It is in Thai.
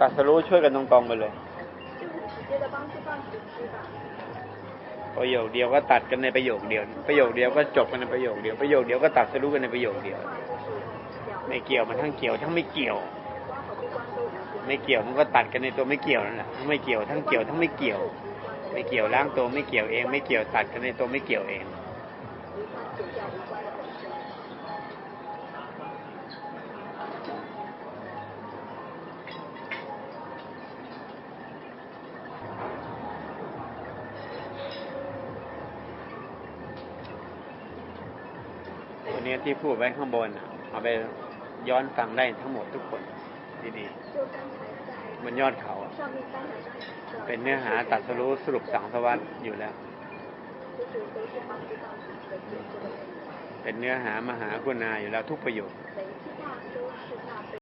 ตัดสรู้ช่วยกันตรงๆไปเลยประโยคเดียวก็ตัดกันในประโยคเดียว ประโยคเดียวก็จบกันในประโยคเดียว ประโยคเดียวก็ตัดสรู้กันในประโยคเดียว ไม่เกี่ยวมันทั้งเกี่ยวทั้งไม่เกี่ยว ไม่เกี่ยวมันก็ตัดกันในตัวไม่เกี่ยวนั่นแหละไม่เกี่ยวทั้งเกี่ยวทั้งไม่เกี่ยว ไม่เกี่ยวล้างตัวไม่เกี่ยวเอง ไม่เกี่ยวตัดกันในตัวไม่เกี่ยวเอง นี้ที่พูดไว้ข้างบนเอาไปย้อนฟังได้ทั้งหมดทุกคนดีๆมันยอดเขาเป็นเนื้อหาตัดสรุปสรุปสังสวัสดอยู่แล้ว เป็นเนื้อหามหาคุณาอยู่แล้วทุกประโยค